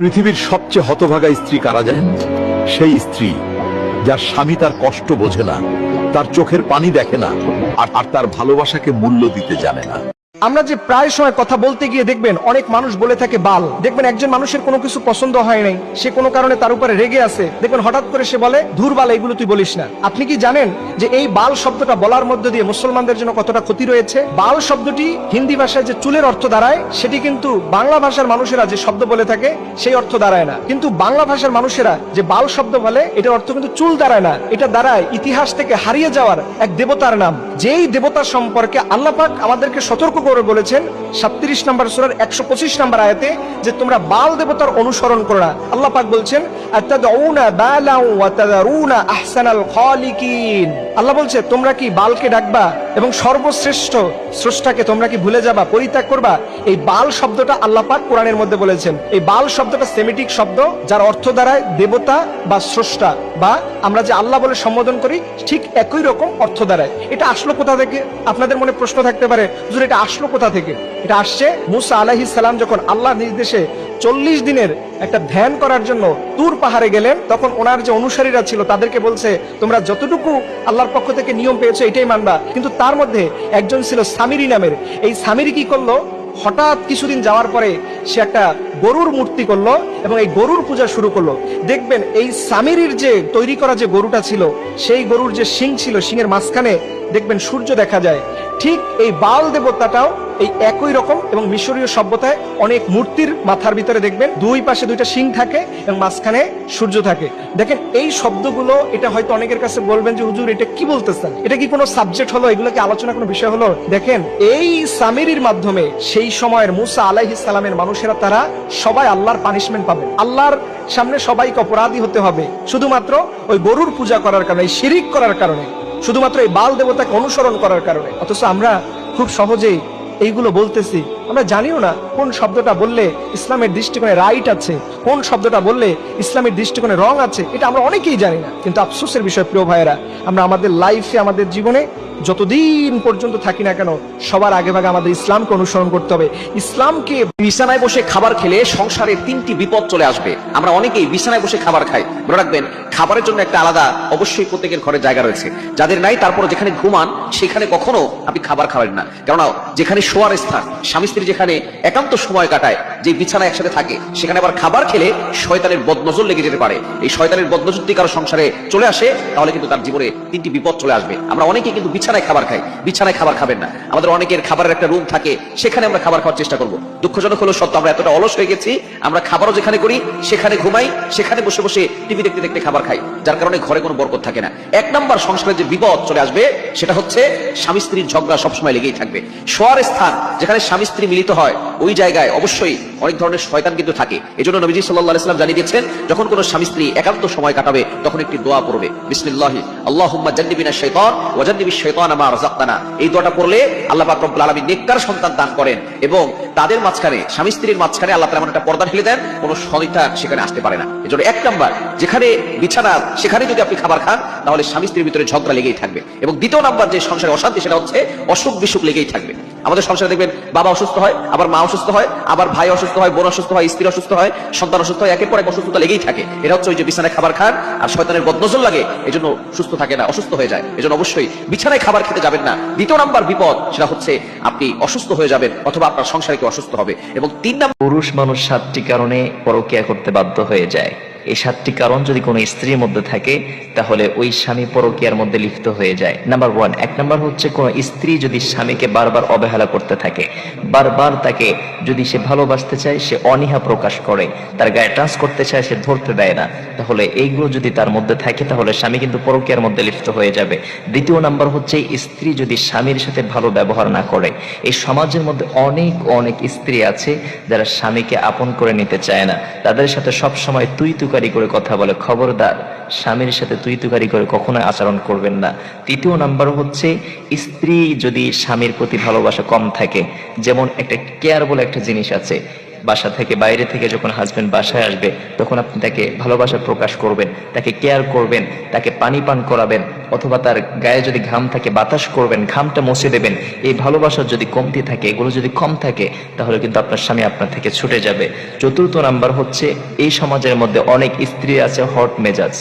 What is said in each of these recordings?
পৃথিবীর সবচেয়ে হতভাগা স্ত্রী কারা যায় সেই স্ত্রী, যার স্বামী তার কষ্ট বোঝে না, তার চোখের পানি দেখে না আর তার ভালোবাসাকে মূল্য দিতে জানে না। আমরা যে প্রায় সময় কথা বলতে গিয়ে দেখবেন, অনেক মানুষ বলে থাকে বাল। দেখবেন একজন মানুষের কোনো কিছু পছন্দ হয় নাই, সে কোনো কারণে তার উপরে রেগে আছে। দেখবেন হঠাৎ করে সে বলে, ধুর বাল, এগুলো তুই বলিস না। আপনি কি জানেন যে এই বাল শব্দটা বলার মধ্যে দিয়ে মুসলমানদের জন্য কতটা ক্ষতি রয়েছে? বাল শব্দটি হিন্দি ভাষায় যে চুলের অর্থ দাঁড়ায়, সেটি কিন্তু বাংলা ভাষার মানুষেরা যে শব্দ বলে থাকে, সেই অর্থ দাঁড়ায় না। কিন্তু বাংলা ভাষার মানুষেরা যে বাল শব্দ বলে, এটার অর্থ কিন্তু চুল দাঁড়ায় না। এটা দাঁড়ায় ইতিহাস থেকে হারিয়ে যাওয়ার এক দেবতার নাম। যেই দেবতা সম্পর্কে আল্লাহ পাক আমাদেরকে সতর্ক করে বলেছেন সাতত্রিশ নম্বর সুরার একশো পঁচিশ নম্বর আয়াতে যে তোমরা বাল দেবতার অনুসরণ করো না। আল্লাহ পাক বলছেন আহসানাল খালিকিন। আল্লাহ বলছে, তোমরা কি বালকে ডাকবা এবং সর্বশ্রেষ্ঠ স্রষ্টাকে তোমরা কি ভুলে যাবা, পরিত্যাগ করবা? এই বাল শব্দটা আল্লাহ পাক কোরআনের মধ্যে বলেছেন। এই বাল শব্দটা সেমিটিক শব্দ, যার অর্থ দাঁড়ায় দেবতা বা স্রষ্টা বা আমরা যে আল্লাহ বলে সম্বোধন করি, ঠিক একই রকম অর্থ দাঁড়ায় এটা আসলো কোথা থেকে? আপনাদের মনে প্রশ্ন থাকতে পারে, হুজুর, এটা আসলো কোথা থেকে? এটা আসছে মুসা আলাহিস সালাম যখন আল্লাহ নির্দেশে চল্লিশ দিনের একটা ধ্যান করার জন্য তুর পাহাড়ে গেলেন। তখন ওনার যে অনুসারীরা ছিল, তাদেরকে বলছে, তোমরা যতটুকু আল্লাহর পক্ষ থেকে নিয়ম পেয়েছ, এটাই মানবা। কিন্তু তার মধ্যে একজন ছিল সামিরি নামের। এই সামিরি কি করল? হঠাৎ কিছুদিন যাওয়ার পরে সে একটা গরুর মূর্তি করল এবং এই গরুর পূজা শুরু করল। দেখবেন, এই সামিরির যে তৈরি করা যে গরুটা ছিল, সেই গরুর যে শিং ছিল, শিংয়ের মাঝখানে দেখবেন সূর্য দেখা যায়। ঠিক এই বাল দেবতাটাও এই একই রকম এবং মিশরীয় সভ্যতায় অনেক মূর্তির মাথার ভিতরে দেখবেন দুই পাশে দুইটা শিং থাকে এবং মাঝখানে সূর্য থাকে। দেখেন, এই শব্দগুলো, এটা হয়তো অনেকের কাছে বলবেন যে, হুজুর, এটা কি বলতেছেন? এটা কি কোনো সাবজেক্ট হলো? এগুলো কি আলোচনা কোনো বিষয় হলো? দেখেন, এই সামিরির মাধ্যমে সেই সময়ের মুসা আলাইহিস সালামের মানুষেরা, তারা সবাই আল্লাহর পানিশমেন্ট পাবে। আল্লাহর সামনে সবাইকে অপরাধী হতে হবে, শুধুমাত্র ওই গরুর পূজা করার কারণে শিরিক করার কারণে, শুধুমাত্র এই বাল দেবতাকে অনুসরণ করার কারণে। অথচ আমরা খুব সহজেই এইগুলো বলতেছি। আমরা জানিও না কোন শব্দটা বললে ইসলামের দৃষ্টিকোণে রাইট আছে, কোন শব্দটা বললে ইসলামের দৃষ্টিকোণে রং আছে, এটা আমরা অনেকেই জানি না। কিন্তু আফসোসের বিষয়, প্রিয় ভাইয়েরা, আমরা আমাদের লাইফে আমাদের জীবনে যতদিন পর্যন্ত থাকি না কেন, সবার আগে ভাগে আমাদের ইসলামকে অনুসরণ করতে হবে। ইসলামকে বিছানায় বসে খাবার খেলে সংসারে তিনটি বিপদ চলে আসবে। আমরা অনেকেই বিছানায় বসে খাবার খাই। মনে রাখবেন, খাবারের জন্য একটা আলাদা, অবশ্যই প্রত্যেকের ঘরে জায়গা রয়েছে। যাদের নাই তারপর যেখানে ঘুমান, সেখানে কখনো আপনি খাবার খাবেন না। কেননা, যেখানে শোয়ার স্থান, স্বামী স্ত্রী যেখানে একান্ত সময় কাটায়, যে বিছানা একসাথে থাকে, সেখানে আবার খাবার খেলে শয়তানের বদনজর লেগে যেতে পারে। এই শয়তানের বদনজর যদি কারও সংসারে চলে আসে, তাহলে কিন্তু তার জীবনে তিনটি বিপদ চলে আসবে। আমরা অনেকেই কিন্তু বিছানায় খাবার খাই, বিছানায় খাবার খাবেন না। আমাদের অনেকের খাবারের একটা রুম থাকে, সেখানে আমরা খাবার খাওয়ার চেষ্টা করব। দুঃখজনক হলো সত্য, আমরা এতটা অলস হয়ে গেছি, আমরা খাবারও যেখানে করি, সেখানে ঘুমাই, সেখানে বসে বসে টিভি দেখতে দেখতে খাবার খাই, যার কারণে ঘরে কোনো বরকত থাকে না। এক নম্বর সংসারের যে বিপদ চলে আসবে, সেটা হচ্ছে স্বামী স্ত্রীর ঝগড়া সবসময় লেগেই থাকবে। শোয়ার স্থান, যেখানে স্বামী স্ত্রী মিলিত হয়, ওই জায়গায় অবশ্যই অনেক ধরনের শয়তান কিন্তু থাকে। এই জন্য নবীজি সাল্লাহ ইসলাম জানিয়ে দিয়েছেন, যখন কোনো স্বামী স্ত্রী একান্ত সময় কাটাবে, তখন একটি দোয়া পড়বে, বিসমিল্লাহি, আল্লাহুম্মা জান্নিবিনা শাইতান ওয়া মা রাযাকতানা। এই দোয়াটা পড়লে আল্লাহ পাক রব্বুল আলামিন নেককার সন্তান দান করেন এবং তাদের মাঝখানে, স্বামী স্ত্রীর মাঝখানে আল্লাহ তাআলা এমন একটা পর্দা ঢেলে দেন, কোনো শয়তান সেখানে আসতে পারে না। এজন্য এক নাম্বার, যেখানে বিছানা, সেখানে যদি আপনি খাবার খান, তাহলে স্বামী স্ত্রীর ভিতরে ঝগড়া লেগেই থাকবে। এবং দ্বিতীয় নাম্বার যে সংসারে অশান্তি, সেটা হচ্ছে অসুখ বিসুখ লেগেই থাকবে। আমাদের সংসারে দেখবেন বাবা অসুস্থ হয়, আবার মা অসুস্থ হয়, আবার ভাই অসুস্থ হয়, বোন অসুস্থ হয়, স্ত্রী অসুস্থ হয়, সন্তান অসুস্থ হয়, একের পর এক অসুস্থতা লেগেই থাকে। এটা হচ্ছে ওই যে বিছানায় খাবার খান আর শয়তানের বদনজর লাগে এই জন্য সুস্থ থাকে না, অসুস্থ হয়ে যায়। এই জন্য অবশ্যই বিছানায় খাবার খেতে যাবেন না। দ্বিতীয় নাম্বার বিপদ সেটা হচ্ছে আপনি অসুস্থ হয়ে যাবেন অথবা আপনার সংসারে কেউ অসুস্থ হবে। এবং তিন নাম্বার পুরুষ মানুষ সাতটি কারণে পরকিয়া করতে বাধ্য হয়ে যায়। এই সাতটি কারণ যদি কোনো স্ত্রীর মধ্যে থাকে, তাহলে ওই স্বামী পরকিয়ার মধ্যে লিপ্ত হয়ে যায়। নাম্বার ওয়ান এক নাম্বার হচ্ছে কোনো স্ত্রী যদি স্বামীকে বারবার অবহেলা করতে থাকে, বারবার তাকে যদি সে ভালোবাসতে চায়, সে অনীহা প্রকাশ করে, তার গায়ে টাচ করতে চায়, সে ধরতে দেয় না। তাহলে এইগুলো যদি তার মধ্যে থাকে, তাহলে স্বামী কিন্তু পরকিয়ার মধ্যে লিপ্ত হয়ে যাবে। দ্বিতীয় নাম্বার হচ্ছে স্ত্রী যদি স্বামীর সাথে ভালো ব্যবহার না করে, এই সমাজের মধ্যে অনেক অনেক স্ত্রী আছে যারা স্বামীকে আপন করে নিতে চায় না। তাদের সাথে সব সময় তুই তুকারি করে কথা বলে। খবরদার, স্বামীর সাথে তুই তুকারি করে কখনো আচরণ করবেন না। তৃতীয় নাম্বার হচ্ছে, স্ত্রী যদি স্বামীর প্রতি ভালোবাসা কম থাকে, যেমন একটা কেয়ার বলে একটা জিনিস আছে বাসা থেকে বাইরে থেকে যখন হাজবেন্ড বাসায় আসবে, তখন আপনি তাকে ভালোবাসা প্রকাশ করবেন, তাকে কেয়ার করবেন, তাকে পানি পান করাবেন, অথবা তার গায়ে যদি ঘাম থাকে, বাতাস করবেন, ঘামটা মুছে দেবেন। এই ভালোবাসার যদি কমতি থাকে, এগুলো যদি কম থাকে, তাহলে কিন্তু আপনার স্বামী আপনার থেকে ছুটে যাবে। চতুর্থ নাম্বার হচ্ছে, এই সমাজের মধ্যে অনেক স্ত্রী আছে হট মেজাজ।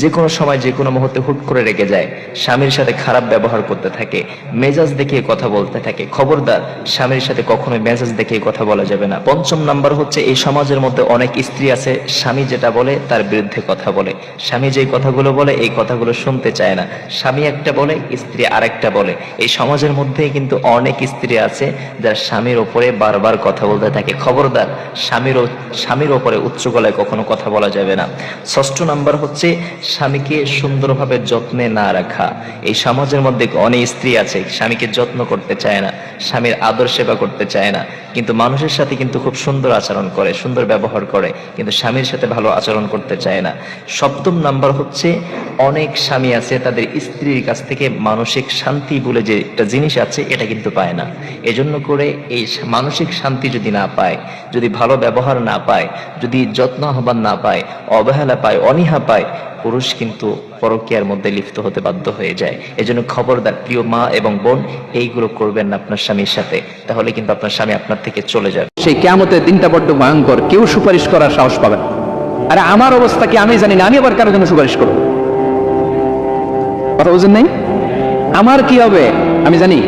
যে কোনো সময় যে কোনো মুহূর্তে হুট করে রেগে যায়, স্বামীর সাথে খারাপ ব্যবহার করতে থাকে, মেজাজ দেখিয়ে কথা বলতে থাকে। খবরদার, স্বামীর সাথে কখনোই মেজাজ দেখিয়ে কথা বলা যাবে না। পঞ্চম নাম্বার হচ্ছে, এই সমাজের মধ্যে অনেক স্ত্রী আছে, স্বামী যেটা বলে তার বিরুদ্ধে কথা বলে। স্বামী যেই কথাগুলো বলে, এই কথাগুলো শুনতে চায় না। স্বামী একটা বলে, স্ত্রী আরেকটা বলে। এই সমাজের মধ্যে কিন্তু অনেক স্ত্রী আছে, যারা স্বামীর ওপরে বারবার কথা বলতে থাকে। খবরদার স্বামীর স্বামীর ওপরে উচ্চ গলায় কখনো কথা বলা যাবে না। ষষ্ঠ নাম্বার হচ্ছে স্বামীকে সুন্দরভাবে যত্নে না রাখা। এই সমাজের মধ্যে অনেক স্ত্রী আছে, স্বামীকে যত্ন করতে চায় না, স্বামীর আদর সেবা করতে চায় না। কিন্তু মানুষের সাথে কিন্তু খুব সুন্দর আচরণ করে, সুন্দর ব্যবহার করে, কিন্তু স্বামীর সাথে ভালো আচরণ করতে চায় না। সপ্তম নাম্বার হচ্ছে, অনেক স্বামী আছে, তাদের স্ত্রীর কাছ থেকে মানসিক শান্তি বলে যে একটা জিনিস আছে, এটা কিন্তু পায় না। এজন্য করে এই মানসিক শান্তি যদি না পায়, যদি ভালো ব্যবহার না পায়, যদি যত্ন আহ্বান না পায়, অবহেলা পায়, অনীহা পায়, পুরুষ কিন্তু পরকীয়ার মধ্যে লিপ্ত হতে বাধ্য হয়ে যায়। এজন্য খবরদার প্রিয় মা এবং বোন, এইগুলো করবেন না আপনার স্বামীর সাথে। তাহলে কিন্তু আপনার স্বামী আপনার থেকে চলে যাবে। সেই কেমতের দিনটা বড্ড ভয়ঙ্কর। কেউ সুপারিশ করার সাহস পাবে না। আরে আমার অবস্থা কি আমি জানি না, আমি আবার কারোর জন্য সুপারিশ করব? কথা বুঝেন নাই? আমার কি হবে? আমি জানি।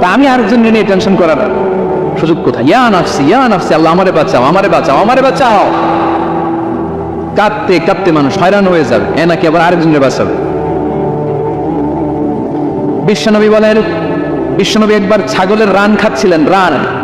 তা আমি আরেকজন নিয়ে টেনশন করার সুযোগ কোথায়? ইয়া নাফসি ইয়া নাফসি, আল্লাহ আমারে বাঁচাও আমারে বাঁচাও আমারে বাঁচাও। কাঁদতে কাঁদতে মানুষ হয়রান হয়ে যাবে। এ নাকি আবার আরেকজনের বাঁচাবে? বিশ্বনবী বলেন, বিশ্বনবী একবার ছাগলের রান খাচ্ছিলেন, রান।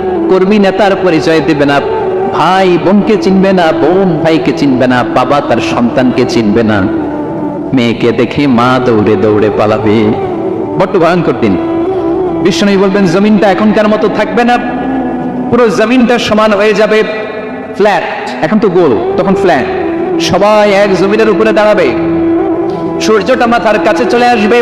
কর্মী নেতার পরিচয় দিবে না। ভাই বোনকে চিনবে না, বোন ভাইকে চিনবে না, বাবা তার সন্তানকে চিনবে না। মেয়েকে দেখে মা দৌড়ে দৌড়ে পালাবে। বড্ড ভয়ঙ্কর দিন। বিষ্ণু বলবেন, জমিনটা এখনকার মতো থাকবে না। পুরো জমিনটা সমান হয়ে যাবে। ফ্ল্যাট। এখন তো গোল, তখন ফ্ল্যাট। সবাই এক জমিনের উপরে দাঁড়াবে। সূর্যটা মাথার কাছে চলে আসবে।